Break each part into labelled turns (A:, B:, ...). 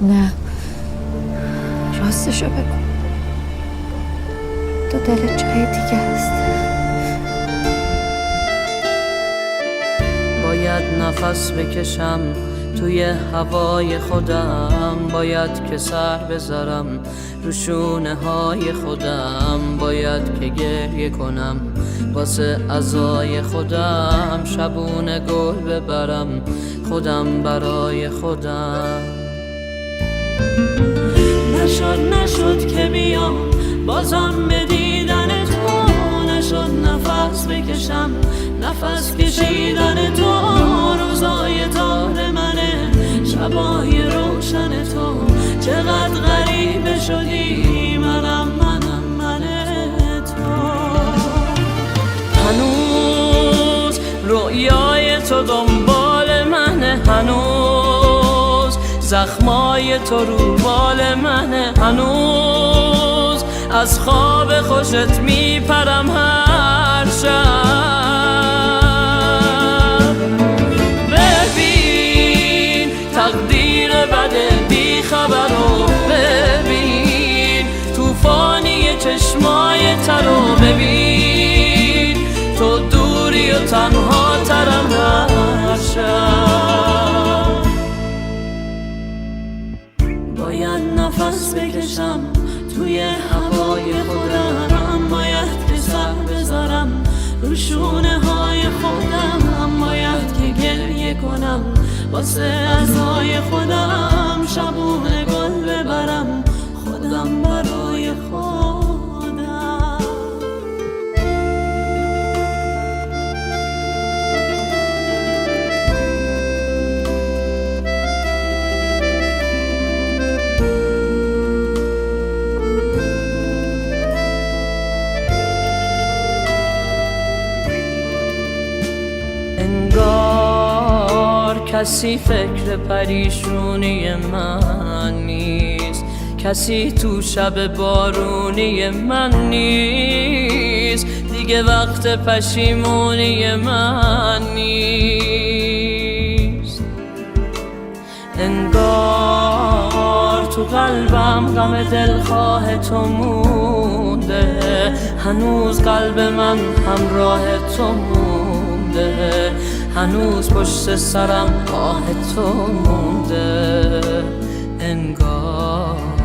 A: نه. راستشو بگو. تو دلت جای دیگه است
B: باید نفس بکشم توی هوای خودم. باید که سر بذارم رو شونه های خودم. باید که گریه کنم واسه ازای خودم. شبونه گل ببرم خودم برای خودم. نشد نشد که بیام. بازم به دیدن تو نشد نفس بکشم. نفس کشیدن تو روزای تار منه. شبای روشن تو چقدر غریبه شدی. زخمای تو رو بال منه. هنوز از خواب خوشت میپرم هر شب. ببین تقدیر بده بی خبر رو. ببین توفانی چشمای ترو ببین تو دوری و تنها نفس بکشم توی هوای خودم باید که سر بذارم رو شونه های خودم. باید که گریه کنم واسه ازای خودم. انگار کسی فکر پریشونی من نیست. کسی تو شب بارونی من نیست. دیگه وقت پشیمونی من نیست. انگار تو قلبم غم دلخواه تو مونده. هنوز قلب من همراه تو مونده. هنوز پشت سرم آه تو مونده. انگار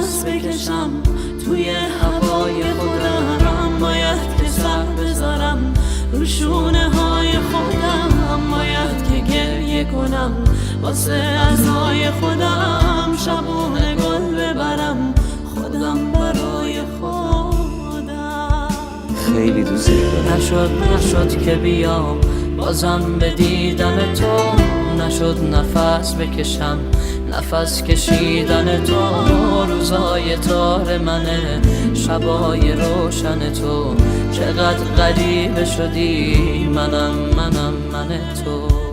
B: نفس بکشم توی هوای خودم. باید که سر بذارم رو شونه های خودم. باید که گریه کنم واسه ازای خودم. شبونه گل ببرم خودم برای خودم.
C: خیلی دوست دارم.
B: نشد نشد که بیام. بازم به دیدن تو نشد نفس بکشم. نفس کشیدن تو روزای تار منه. شبای روشن تو. چقدر غریبه شدی؟ منم منم من تو.